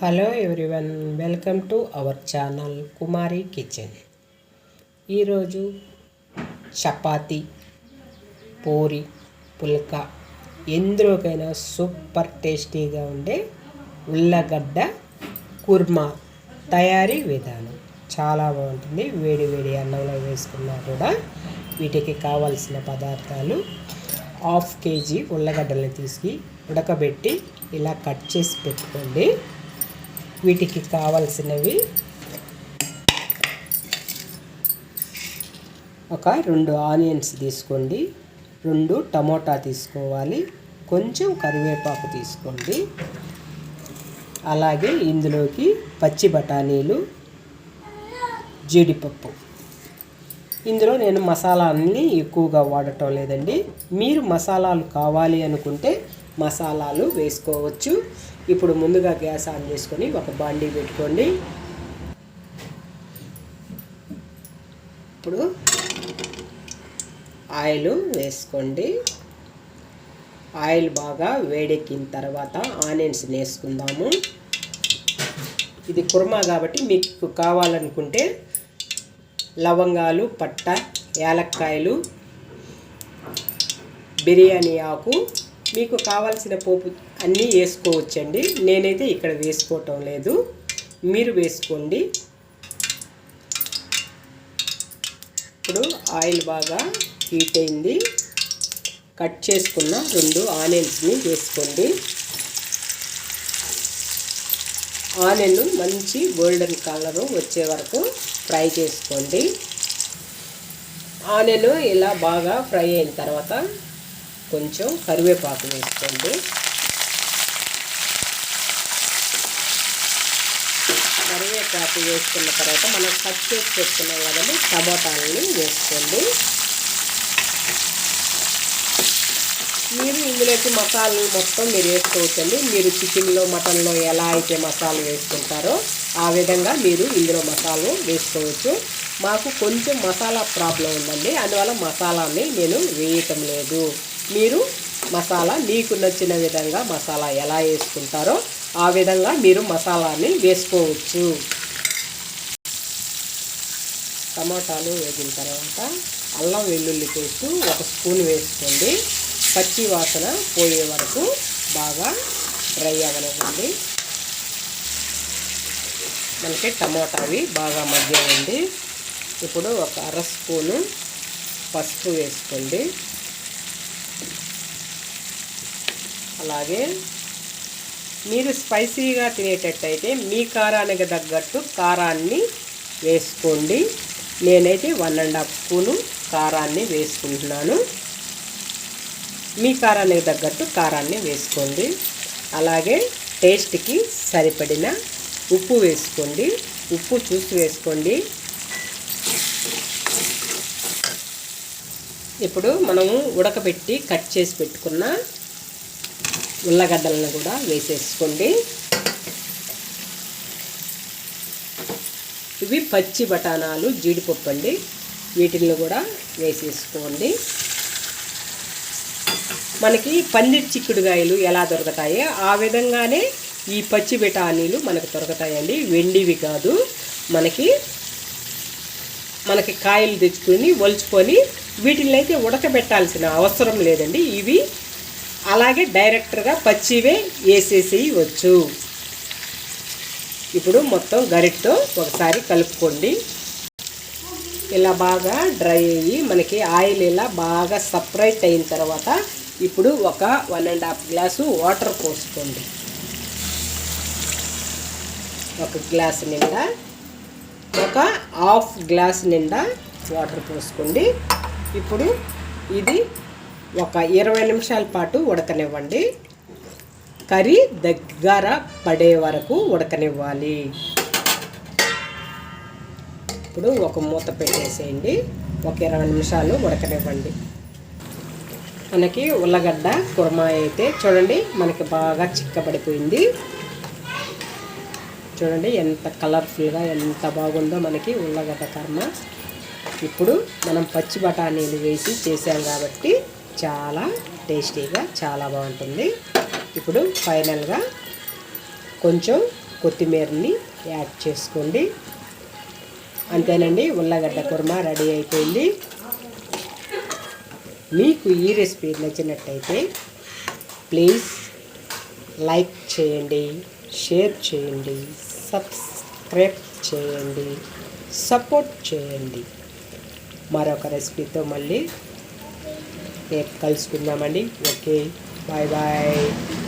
Hello everyone welcome to our channel Kumari kitchen. ఈరోజు చపాతి పూరి పుల్క ఎందులోకైనా super టేస్టీగా ఉండే ఉల్లగడ్డ కుర్మా తయారీ విధానం. చాలా బాగుంటుంది. వేడి వేడి అన్నంలో వేసుకున్నా కూడా వీటికి కావాల్సిన పదార్థాలు హాఫ్ కేజీ ఉల్లగడ్డలను తీసుకు ఉడకబెట్టి ఇలా కట్ చేసి పెట్టుకోండి. వీటికి కావలసినవి ఒక రెండు ఆనియన్స్ తీసుకోండి. రెండు టమోటా తీసుకోవాలి. కొంచెం కరివేపాకు తీసుకోండి. అలాగే ఇందులోకి పచ్చి బఠానీలు జీడిపప్పు. ఇందులో నేను మసాలాన్ని ఎక్కువగా వాడటం లేదండి. మీరు మసాలాలు కావాలి అనుకుంటే మసాలాలు వేసుకోవచ్చు. ఇప్పుడు ముందుగా గ్యాస్ ఆన్ చేసుకొని ఒక బాండీ పెట్టుకోండి. ఇప్పుడు ఆయిల్ వేసుకోండి. ఆయిల్ బాగా వేడెక్కిన తర్వాత ఆనియన్స్ వేసుకుందాము. ఇది కుర్మా కాబట్టి మీకు కావాలనుకుంటే లవంగాలు పట్ట యాలక్కాయలు బిర్యానీ ఆకు మీకు కావాల్సిన పోపు అన్నీ వేసుకోవచ్చండి. నేనైతే ఇక్కడ వేసుకోవటం లేదు. మీరు వేసుకోండి. ఇప్పుడు ఆయిల్ బాగా హీట్ అయింది. కట్ చేసుకున్న రెండు ఆనియన్స్ని వేసుకోండి. ఆనియన్ మంచి గోల్డెన్ కలరు వచ్చే వరకు ఫ్రై చేసుకోండి. ఆనియన్ ఇలా బాగా ఫ్రై అయిన తర్వాత కొంచెం కరివేపాకు వేసుకోండి. కరివేపాకు వేసుకున్న తర్వాత మనం కట్ చేసి పెట్టుకున్నాం కదండి టమాటాలని వేసుకోండి. మీరు ఇందులోకి మసాలాలు మొత్తం మీరు వేసుకోవచ్చండి. మీరు చికెన్లో మటన్లో ఎలా అయితే మసాలా వేసుకుంటారో ఆ విధంగా మీరు ఇందులో మసాలు వేసుకోవచ్చు. మాకు కొంచెం మసాలా ప్రాబ్లం ఉందండి. అందువల్ల మసాలాని నేను వేయటం లేదు. మీరు మసాలా మీకు నచ్చిన విధంగా మసాలా ఎలా వేసుకుంటారో ఆ విధంగా మీరు మసాలాని వేసుకోవచ్చు. టమాటాలు వేగిన తర్వాత అల్లం వెల్లుల్లి పేస్ట్ ఒక స్పూన్ వేసుకోండి. పచ్చి వాసన పోయే వరకు బాగా డ్రై అవ్వనివ్వండి. మనకి టమాటావి బాగా మగ్గాయండి ఇప్పుడు ఒక అర స్పూను పసుపు వేసుకోండి. అలాగే మీరు స్పైసీగా తినేటట్టయితే మీ కారానికి తగ్గట్టు కారాన్ని వేసుకోండి. నేనైతే వన్ అండ్ హాఫ్ స్పూను కారాన్ని వేసుకుంటున్నాను. మీ కారానికి తగ్గట్టు కారాన్ని వేసుకోండి. అలాగే టేస్ట్కి సరిపడిన ఉప్పు వేసుకోండి. ఉప్పు చూసి వేసుకోండి. ఇప్పుడు మనము ఉడకబెట్టి కట్ చేసి పెట్టుకున్న ఉల్లగడ్డలను కూడా వేసేసుకోండి. ఇవి పచ్చి బఠానాలు జీడిపప్పు అండి. వీటిని కూడా వేసేసుకోండి. మనకి పన్నీర్ చిక్కుడుగాయలు ఎలా దొరుకుతాయో ఆ విధంగానే ఈ పచ్చి బఠానీలు మనకు దొరుకుతాయండి. వెండివి కాదు. మనకి మనకి కాయలు తెచ్చుకొని వలుచుకొని వీటిని అయితే ఉడకబెట్టాల్సిన అవసరం లేదండి. ఇవి అలాగే డైరెక్ట్గా పచ్చివే వేసేసేయవచ్చు. ఇప్పుడు మొత్తం గరిటతో ఒకసారి కలుపుకోండి. ఇలా బాగా డ్రై అయ్యి మనకి ఆయిల్ ఇలా బాగా సపరేట్ అయిన తర్వాత ఇప్పుడు ఒక one and half glass water పోసుకోండి. ఒక గ్లాస్ నిండా ఒక హాఫ్ గ్లాస్ నిండా వాటర్ పోసుకోండి. ఇప్పుడు ఇది ఒక ఇరవై నిమిషాల పాటు ఉడకనివ్వండి. కర్రీ దగ్గర పడే వరకు ఉడకనివ్వాలి. ఇప్పుడు ఒక మూత పెట్టేసేయండి. ఒక ఇరవై నిమిషాలు ఉడకనివ్వండి. మనకి ఉల్లగడ్డ కుర్మా అయితే చూడండి మనకి బాగా చిక్కబడిపోయింది. చూడండి ఎంత కలర్ఫుల్గా ఎంత బాగుందో మనకి ఉల్లగడ్డ కర్మ. ఇప్పుడు మనం పచ్చి బఠానీలు వేసి చేసాం కాబట్టి చాలా టేస్టీగా చాలా బాగుంటుంది. ఇప్పుడు ఫైనల్గా కొంచెం కొత్తిమీరని యాడ్ చేసుకోండి. అంతేనండి ఉల్లగడ్డ కుర్మ రెడీ అయిపోయింది. మీకు ఈ రెసిపీ నచ్చినట్టయితే ప్లీజ్ లైక్ చేయండి షేర్ చేయండి సబ్స్క్రైబ్ చేయండి సపోర్ట్ చేయండి. మరొక రెసిపీతో మళ్ళీ రేపు కలుసుకుందామండి. Okay bye bye.